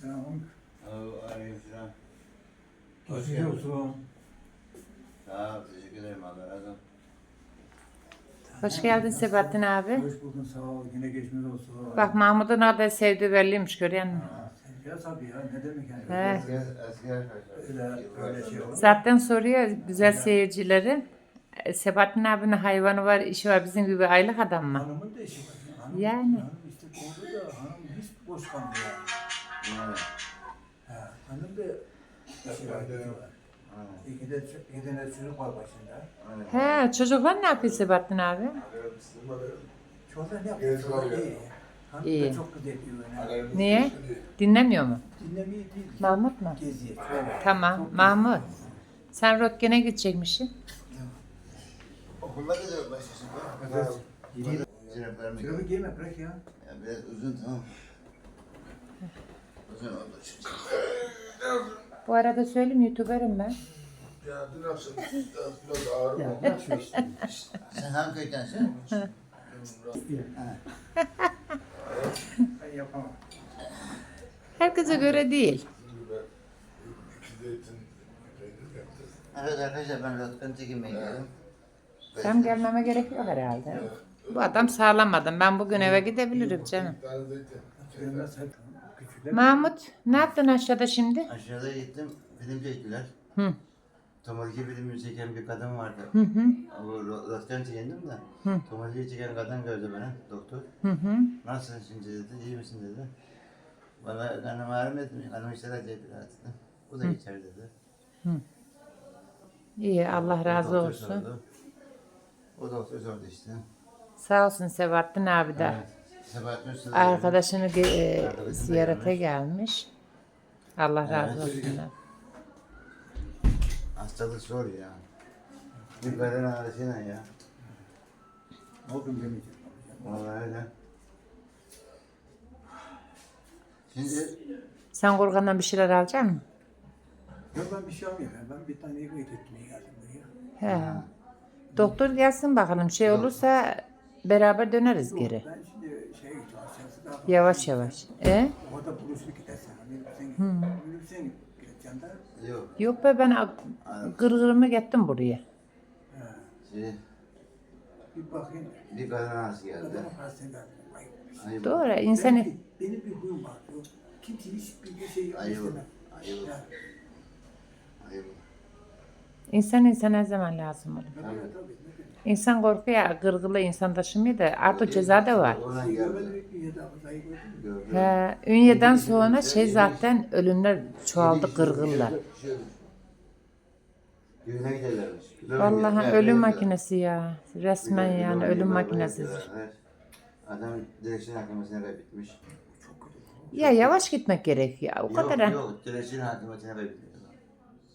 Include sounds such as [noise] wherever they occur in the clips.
Selam. Alo, aleykümselam. Hoş geldin. olsun. Sağ ol, teşekkür ederim. Allah razı olsun. Hoş geldin Sebahattin abi. Hoş buldun sağ ol. Yine geçmiş olsun. Bak Mahmut'un orada sevdiği belliymiş görüyor musun? Ha, sen ya tabii ya ne demek yani. Arkadaşlar. Öyle, öyle şey olur. Zaten soruyor güzel seyircileri. e, Sebahattin abinin hayvanı var, işi var bizim gibi aylık adam mı? Hanımın da işi var. Hanım, Yani. Hanım işte da hanım hiç boş kalmıyor. Evet. Ha, hanım da işi var. Evet. İki de, iki tane çocuk var başında. Evet. He, çocuklar ne yapıyor Sebahattin abi? Çocuklar ne yapıyor? Çocuklar iyi. Hanım İyi. da çok güzel diyor. Yani. Niye? Dinlemiyor mu? Dinlemeyi değil. Mahmut mu? Geziyor. Şöyle. Tamam, Mahmut. Sen Röntgen'e gidecekmişsin. Okulda gidiyor başlasın. Evet. Yedi- Ziraplarımı Çorabı giy. giyme bırak ya. Ya biraz uzun tamam. Oldu. Bu arada söyleyeyim YouTuber'ım ben. Ya dün akşam biraz, ağrım oldu. şu işte. Sen hangi köydensin? Ben yapamam. Herkese göre değil. Şimdi ben iki zeytin peynir yaptım. Evet arkadaşlar ben Rotkan çekimeye gidiyorum. Tam gelmeme gerek yok herhalde. Bu adam sağlam adam. Ben bugün eve gidebilirim canım. Bir tane zeytin. Söylemez hep küçükler. Mahmut, ne yaptın aşağıda şimdi? Aşağıda gittim, film çektiler. Hı. Tomoloji filmi çeken bir kadın vardı. Hı hı. O Rotkan çekendim de. Hı. Tomoloji çeken kadın gördü beni, doktor. Hı hı. Nasılsın şimdi dedi, iyi misin dedi. Bana kanım işler acayip biraz dedi. O da içer dedi. İyi, Allah razı Doktor olsun. sordu. O doktor sordu işte. Sağ olsun Sebahattin abi de. Evet. Sebahattin Usta da Arkadaşını ge- e, da ziyarete gelmiş. gelmiş. Allah razı Evet. olsun. Hastalık zor ya. Bir karın ağrısıyla ya. Ne oldu demeyeceğim. Vallahi öyle. Şimdi Sen Korkan'dan bir şeyler alacak mısın? Yok ben bir şey almıyorum. Ben bir tane ekmek etmeye geldim buraya. He. Doktor gelsin bakalım. Şey olursa beraber döneriz Yok, geri. Ben şey Yavaş yavaş. E? Orada buluşur gidersen. Minibüsen, minibüsen gideceğim de. yok. Yok be ben a- gırgırımı gettim buraya. He, Şimdi bir bakayım. bir karın ağrısı geldi. Adamın parasını da. Ayıp. Ayıp. Doğru. Benim, İnsanı bir- benim bir huyum var. Yok, Kimse hiçbir şey Ayıp. istemem. Ayıp. Ayıp. insan insana her zaman lazım olur. tabii, tabii. İnsan korkuyor gırgırlı insan taşımıyor da artık ceza da var. Oradan geldi. Gördüm. He, Ünye'den sonra şey zaten ölümler çoğaldı gırgırlar. Düğüne giderlermiş. Vallahi Evet, ölüm makinesi ya. Resmen de yani bir ölüm de makinesi. Evet. Adam direksiyon hakimiyetine kaybetmiş. Ya yavaş gitmek gerek ya. O kadar. Yok yok direksiyon hakimiyetine kaybetmiş. adam.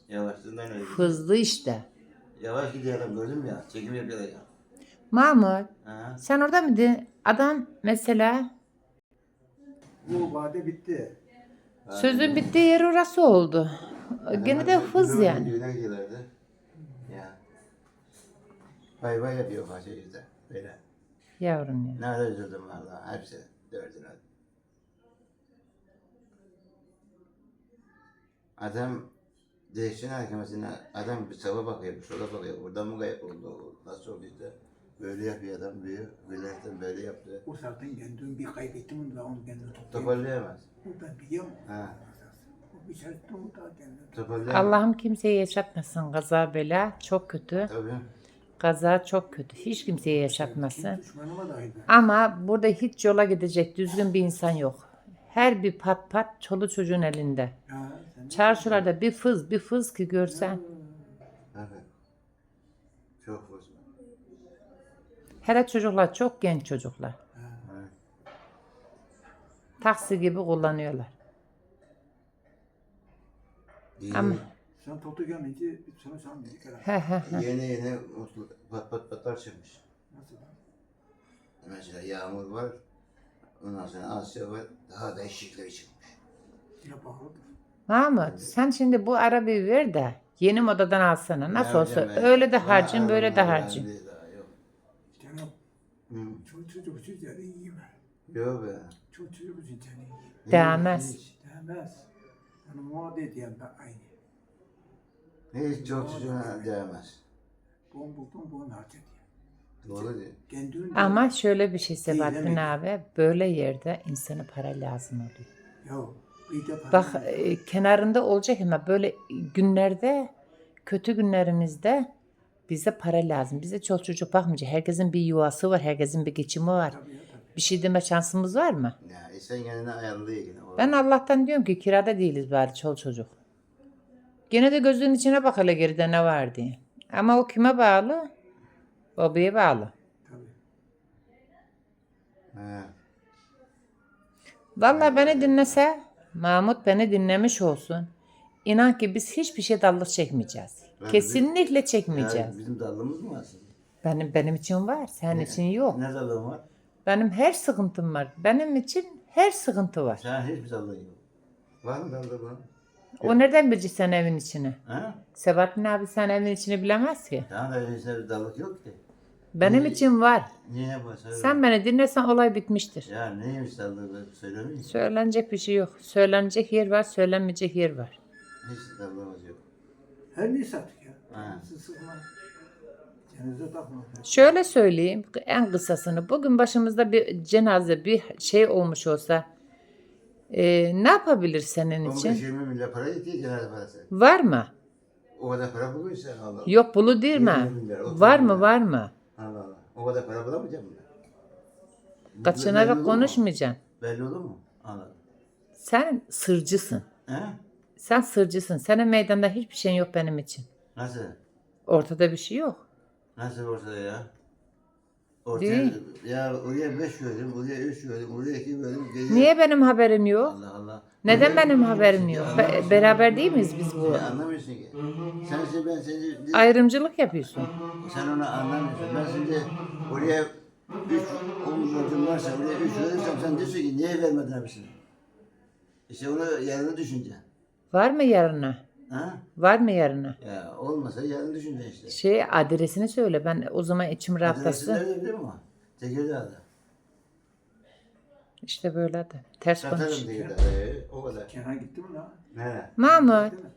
Yavaşlığından öyle. Hızlı işte. Yavaş gidiyor adam gördün mü ya? Çekim yapıyorlar ya. Mahmut Ha? sen orada mıydın? Adam mesela Bu vade bitti. sözün bittiği yer orası oldu. Gene de hız yani. Düğüne gidiyorlardı. Ya. Bay bay yapıyor bahçede. Böyle. Yavrum ya. Nerede üzüldüm valla. Hepsi dördüne. Adam direksiyon hakemesine adam bir sağa bakıyor, bir sola bakıyor. Buradan mı kayıp oldu? Nasıl oldu işte? Böyle yapıyor adam büyüyor. Bilerekten böyle yaptı. O zaten kendimi bir kaybettim onu da onu kendimi toplayayım. Toparlayamaz. O ben biliyorum. Ha. O bir şey onu da kendimi Toparlayamaz. Allah'ım kimseye yaşatmasın kaza bela. Çok kötü. Tabii. Kaza çok kötü. Hiç kimseye yaşatmasın. Düşmanıma da ayrı. Ama burada hiç yola gidecek düzgün bir insan yok. Her bir pat pat çolu çocuğun elinde. Ya sen Çarşılarda bir fız bir fız ki görsen. Evet. Çok fazla. Hele çocuklar çok genç çocuklar. Evet. Taksi gibi kullanıyorlar. Yeni, Ama- sen toplu gelmeyince bir sana sanmıyorduk herhalde. He he he. yeni yeni mutlu pat pat patlar çıkmış. Nasıl lan? Mesela yağmur var. Ondan sonra Asya var. Daha değişikleri çıkmış. Mahmut sen şimdi bu arabayı ver de yeni modadan alsana. Nasıl Ne olsa öyle de harcın böyle de harcın. değil daha, Yok. Canım Hı. çok çocuk için canı iyi mi? Yok be. Çok çocuk için canı iyi. Değmez. Demez. Yani dediğim de aynı. Hiç çok çocuğuna değmez. Bon buldum, bon Kendin Ama şöyle bir şey Sebahattin Değil, abi böyle yerde insana para lazım oluyor. Ya bir de para Bak e, kenarında olacak ama böyle günlerde kötü günlerimizde bize para lazım. Bize çok çocuk bakmayacak. Herkesin bir yuvası var. Herkesin bir geçimi var. Tabii ya, tabii. Bir şey deme şansımız var mı? Ya insan kendine ayarlıyor yine. O- Ben Allah'tan diyorum ki kirada değiliz bari çol çocuk. Gene de gözünün içine bak hele geride ne var diye. Ama o kime bağlı? Babaya bağlı. tabii. He. Vallahi beni dinlese, Mahmut beni dinlemiş olsun. İnan ki biz hiçbir şey dallık çekmeyeceğiz. Ben Kesinlikle çekmeyeceğiz. Ya bizim dallımız mı var sizin? Benim benim için var, senin için yok. Ne dallın var? Benim her sıkıntım var. Benim için her sıkıntı var. Sen hiçbir dallın yok. Var mı dallın var? O nereden bilecek sen evin içini? Ha? Sebahattin abi sen evin içini bilemez ki. Tamam da dallık yok ki. Benim Ne? için var. Niye bu? Söyle. Sen beni dinlesen olay bitmiştir. Ya neymiş dallığı söylemeyin. Söylenecek bir şey yok. Söylenecek yer var, söylenmeyecek yer var. Hiç dallığımız yok. Her neyse artık ya. Ha. Siz sıkma. Kendinize takma. Şöyle söyleyeyim en kısasını. Bugün başımızda bir cenaze, bir şey olmuş olsa e, ne yapabilir senin için? 15-20 milyar para yetiyor cenaze parası. Var mı? O kadar para bulursa Allah Allah. Yok bulu değil mi? 20 milyar, 30 Var mı milyar. var mı? Allah Allah. O kadar para bulamayacak mı? Belli Kaçınarak olur mu? konuşmayacaksın. Belli olur mu? Anladım. Sen sırcısın. He? Sen sırcısın. Senin meydanda hiçbir şeyin yok benim için. Nasıl? Ortada bir şey yok. Nasıl ortada ya? Ortaya, Değil. ya oraya 5 gördüm, oraya 3 gördüm, oraya 2 gördüm. Geliyor. Niye benim haberim yok? Allah Allah. Neden Oraya- benim haberim yok? Be- beraber değil miyiz biz bu? Ya anlamıyorsun ki. Sen şimdi ben seni... Ayrımcılık yapıyorsun. Sen onu anlamıyorsun. Ben şimdi oraya 3 omuz borcum varsa oraya 3 verirsem sen diyorsun ki niye vermedin hepsini? İşte onu yarını düşüneceksin. Var mı yarına? Ha? Var mı yarına? Ya olmasa yarını düşüneceksin işte. Şey adresini söyle. Ben o zaman içim Adresi rahatlasın. nerede biliyor musun? Tekirdağ'da. İşte böyle de. Ters konuş. Satarım Tekirdağ'da. Ee, o kadar. Kenan gitti mi lan? Nerede? Mahmut. Gitti mi?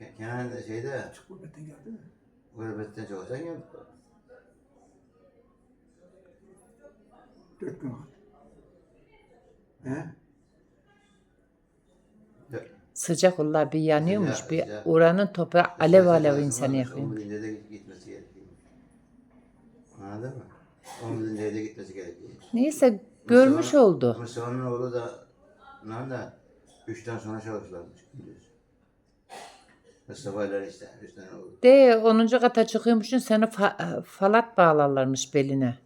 Ke- Kenan da şeyde, Gurbetten geldi mi? gurbetten çalışan geldi. Dört gün kaldı. He? Sıcak Allah bir yanıyormuş. Sıcak, Bir sıcak. oranın toprağı alev alev insanı yakıyor. On bilince de gitmesi gerekiyor. Anladın mı? On bilince de gitmesi gerekiyor. Neyse görmüş Mustafa- oldu. Mustafa'nın oğlu da nerede? Üçten sonra çalışırlarmış. gündüz. Mustafa'yla işte. Üç tane oğlu. De 10. kata çıkıyormuşsun seni fa- falat bağlarlarmış beline.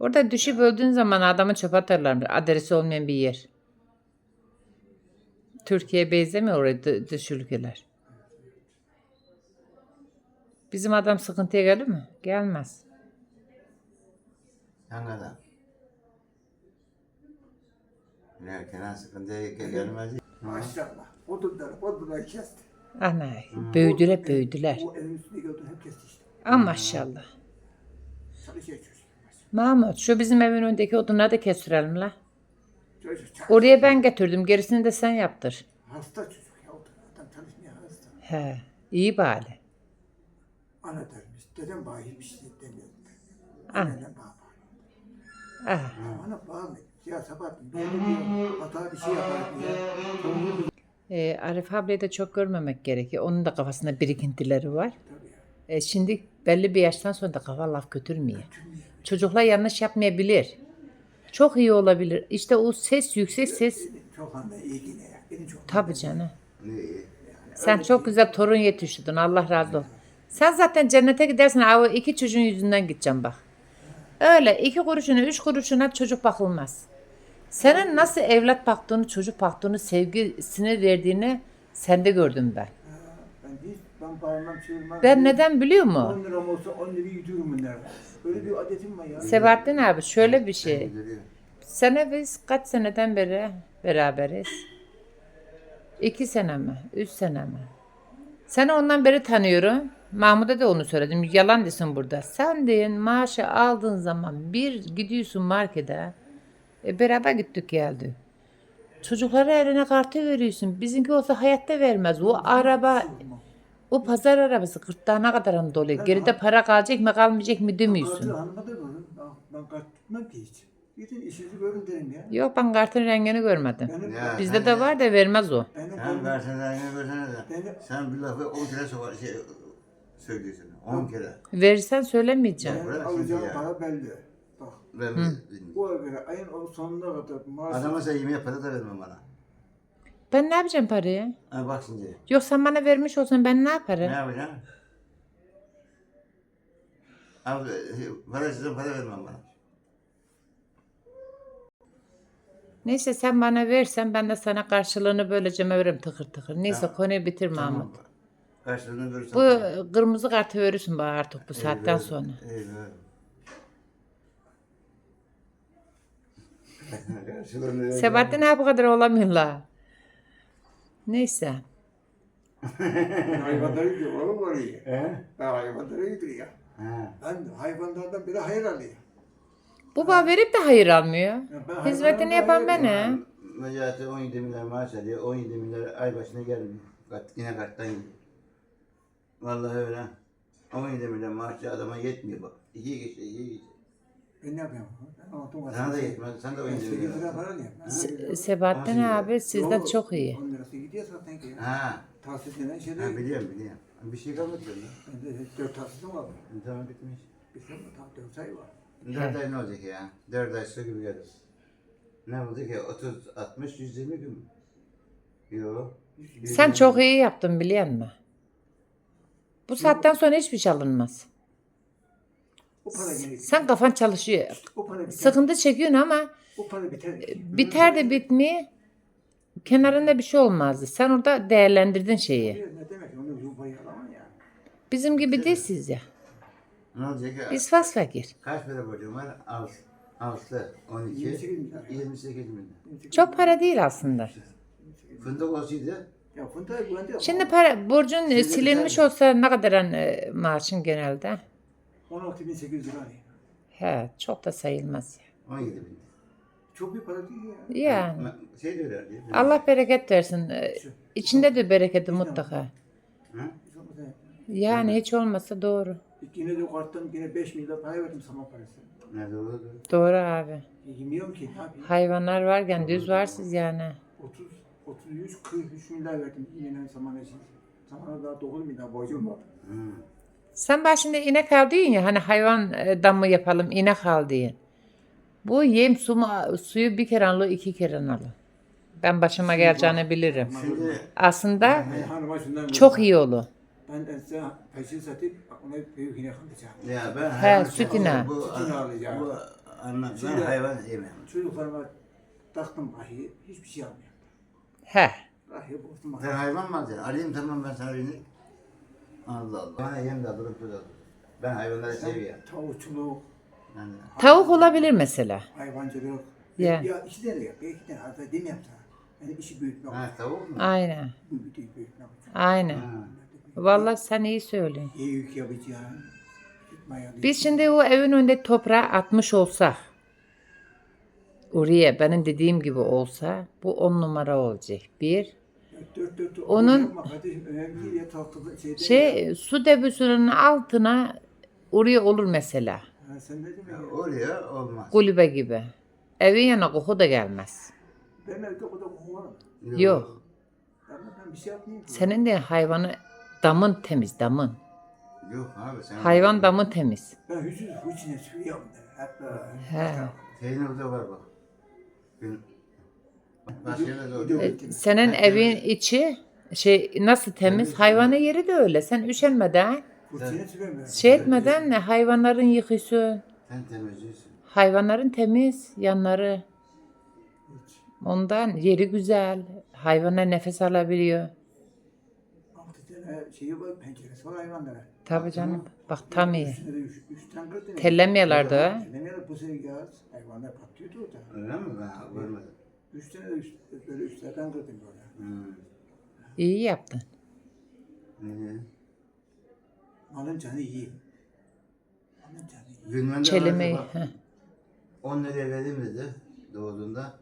Orada düşüp öldüğün zaman adamı çöpe atarlarmış. Adresi olmayan bir yer. Türkiye benzemiyor oraya dı- dış ülkeler. Bizim adam sıkıntıya gelir mi? Gelmez. Hangi adam? Ne Kenan sıkıntıya gel- gelmez. Maşallah. Odunları, odunları kesti. Ana büyüdüler büyüdüler. O evin üstündeki odun hep kesti işte. Ama maşallah. Çalışıyor çocuk. Mahmut şu bizim evin önündeki odunları da kestirelim la. Çocuk çalışıyor. Oraya ben getirdim. Gerisini de sen yaptır. Hasta çocuk ya. Adam çalışmıyor hasta. He, iyi bari. Ana dermiş. Dedem bağ hiçbir şey demiyor. Ana. Anneler bağ. Ah. Ana bağlı. Ya sabah doğru diyor. Hata bir şey yapar diye. Ee, Arif ablayı da çok görmemek gerekiyor. Onun da kafasında birikintileri var. Tabii ya. Ee, şimdi belli bir yaştan sonra da kafa laf götürmüyor. Çocuklar yanlış yapmayabilir. Çok iyi olabilir. İşte o ses yüksek ses. Çok anla iyi yine. Beni çok Tabii canım. İyi. Sen çok güzel torun yetiştirdin. Allah razı olsun. Sen zaten cennete gidersin. Abi iki çocuğun yüzünden gideceğim bak. Öyle iki kuruşuna, üç kuruşuna çocuk bakılmaz. Senin nasıl evlat baktığını, çocuk baktığını, sevgisini verdiğini sende gördüm ben. Ben bağırmam çığırmam. Ben neden biliyor musun? 10 liram olsa 10 lirayı yutuyorum bunlar. Böyle bir adetim var ya. Sebahattin abi şöyle bir şey. Sene biz kaç seneden beri beraberiz? İki sene mi? Üç sene mi? Seni ondan beri tanıyorum. Mahmut'a da onu söyledim. Yalan desin burada. Sen deyin maaşı aldığın zaman bir gidiyorsun markete. E, beraber gittik geldi. Çocuklara eline kartı veriyorsun. Bizimki olsa hayatta vermez. O araba, o pazar arabası gırtlağına kadar hani dolu. Geride para kalacak mı kalmayacak mı demiyorsun. hanıma da görün. Ben, kart tutmam ki hiç. Gidin işinizi görün derim ya. Yok ben kartın rengini görmedim. Benim, Ya. Bizde de var da vermez o. benim, Sen benim, versene görsene de. Benim- Sen bir lafı on kere sor, şey, söylüyorsun. On kere. Verirsen söylemeyeceğim. benim bırak alacağım ya. para belli. Bak Ben bu göre ayın o sonuna kadar maaş Adama sen yemeğe para da verme bana. Ben ne yapacağım parayı? Ha bak şimdi. Yok sen bana vermiş olsan ben ne Ne yaparım? yapacaksın? Abi para istedim para vermem bana. Neyse sen bana versen ben de sana karşılığını böylece veririm tıkır tıkır. Neyse Tamam. konuyu bitir Tamam. Mahmut. Karşılığını verirsen. Bu kırmızı kartı verirsin bana artık bu saatten sonra. Eyvallah. [laughs] Karşılığını ver. Sebahattin ne bu kadar olamıyorlar. Neyse. hayvanları gidiyor oğlum oraya. He? Ben hayvanlara gidiyor. Ha. Ben hayvanlardan biri hayır alıyor. Bu bana verip de hayır almıyor. ben Hizmetini hayvanlardan yapan hayır benim. Necati 17 milyar maaş alıyor. 17 milyar ay başına gelmiyor. Kat, yine karttan gidiyor. Vallahi öyle. 17 milyar maaş adama yetmiyor bak. İki kişi, iki kişi. Ben ne yapayım? Ben aldım Sana da yetmez. Sen de Ben 17 8 lira milyar. para alıyorum. Se- Sebahattin abi sizden çok iyi. 10 lirası gidiyor zaten ki. Ha. Tahsis denen şeyde. Ha biliyorum biliyorum. Bir şey kalmadı bende. Ben de 4 tahsisim var. Tamam bitmiş. Bizim tam 4 ay var. Dört ay ne olacak ya? Dört ay su gibi gelir. Ne oldu ki? 30, 60, 120 gün mü? Yok. Sen çok iyi yaptın biliyor musun? Bu saatten sonra hiçbir şey alınmaz. O para gelir. Sen kafan çalışıyor. O para biter. Sıkıntı çekiyorsun ama O para biter. biter de bitmiyor. Kenarında bir şey olmazdı. Sen orada değerlendirdin şeyi. Ne demek? Onu yuvayı alamam ya. Bizim gibi değilsiniz ya. Ne olacak ya? Biz fas fakir. Kaç para borcum var? Altı. Altı, 12, 28 milyar. 28 milyon. Çok para değil aslında. Fındık olsaydı Ya fındığa güvende yok. Şimdi para borcun e, silinmiş olsa ne kadar e, maaşın genelde? 16.800 lira. He, çok da sayılmaz. 17 bin. Çok bir para değil ya. ya. Yani. Şey de öyle diyor. Allah bereket versin. E, İçinde de bereketi mutlaka. Olmasa- Yani hiç olmasa doğru. Yine de karttan yine 5 milyon para verdim saman parası. Ne doğru. Doğru abi. Yemiyorum ki ne yapayım? Hayvanlar varken düz varsız yani. 30, 33, 43 milyar verdim yine saman için. Samana daha 9 milyar borcum var. Hı. Sen bak şimdi inek al diyorsun ya hani hayvan e, damı yapalım inek al diye. Bu yem su mu- suyu bir kere alıyor iki kere alıyor. Ben başıma geleceğini bilirim. Şimdi Aslında Ben şundan çok iyi olur. Ben de size peşin satıp ona büyük inek alacağım. ya ben He, hayvan süt ineği. Bu, Süt alacağım. bu anla, ben Şimdi- hayvan yemem. Çocuklarıma taktım ahi, hiçbir şey almıyorum. He. Ahi bozdum Sen hayvan mı alacaksın? Alayım tamam ben sana birini. Allah Allah. Bana yem de tuz alırım. Ben hayvanları seviyorum. Tavukçuluk, Yani, Tavuk olabilir mesela. hayvancılık. Ya. Ya iki tane yap, iki tane. Hatta demiyorum sana. Yani işi büyütmek. ha tavuk mu? Aynen. Büyütmek, büyütmek. Aynen. Ha. Vallahi sen iyi söylüyorsun. İyi yük yapacağım. Biz şimdi o evin önünde toprağı atmış olsak oraya benim dediğim gibi olsa bu on numara olacak. Bir. Dört dört dört. Onun-. Şey su debüsünün altına oraya olur mesela. Ha, sen Ya, ya? Oraya olmaz. Kulübe gibi. Evin yanına koku da gelmez. Ben evde o da kovarım. Yok. Ben, ben bir şey yapmayayım ki. Senin de hayvanı damın temiz damın. Yok abi sen. Hayvan damı temiz. Ben hücre hücre sürüyorum böyle. He. Peynir de var bak. Başka yerde de E, olur. Senin evin içi şey nasıl temiz? Hayvanın yeri de öyle. Sen üşenmeden, şey etmeden hayvanların yıkıyorsun. Sen temizliyorsun. Hayvanların temiz yanları. Ondan yeri güzel. Hayvanlar nefes alabiliyor. Şeyi var, penceresi var hayvanlara. Tabii canım. Bak tam iyi. Tellemiyorlardı. Tellemiyorlar bu sene yaz. Hayvanlar patlıyordu orada. Öyle mi? Ben görmedim. Üç tane de üç, böyle üçlerden kırdım böyle. Hmm. İyi yaptın. İyi. Malın canı iyi. Malın canı iyi. Günmende Çelemeyi. heh. 10 liraya vereyim dedi doğduğunda.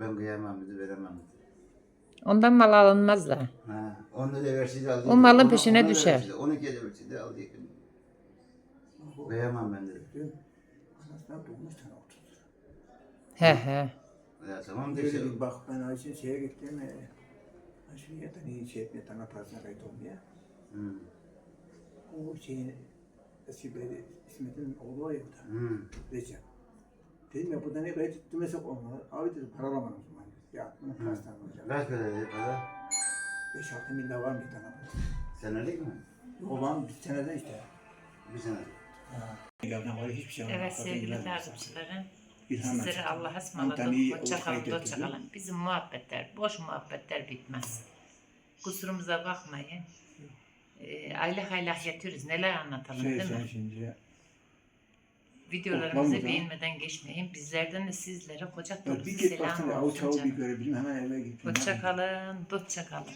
Ben kıyamam dedi, veremem dedi. Ondan mal alınmaz da. Ha, onu da versiydi aldı. O malın Ona- peşine düşer. versiydi, Onu kedi versiydi aldı. Kıyamam ben dedi. Anasından 9 tane otuz. He he. Ya tamam da işte. Bir bak ben Ayşe şeye gittim. E, Ayşe'ye de niye şey etmiyor, tane parasına kayıt olmuyor. Hı. O şeyin eski böyle İsmet'in oğlu var ya burada. Hı. Recep. Dedim ya burada ne kayıt ettirmesek olmaz. Abi dedi paralaman o zaman. Ya bunun parasından olacak. Kaç para dedi para? 5-6 milyar var mı bir tane? Senelik mi? Olan bir seneden işte. Bir sene. Gelden var hiçbir şey Evet sevgili takipçilerim. Sizleri. Allah'a ısmarladık. Antalya'yı Hoşça kalın, Avrupa'ya hoşça getirdim. kalın. Bizim muhabbetler, boş muhabbetler bitmez. Kusurumuza bakmayın. Ee, aylık aylık yatıyoruz. Neler anlatalım Şey değil mi? şimdi Videolarımızı mı beğenmeden geçmeyin. Bizlerden de sizlere koca ya dolu bir git selam baksana olsun avuç bir canım. görebilirim hemen eve gittim. Hoşça kalın, hoşça kalın.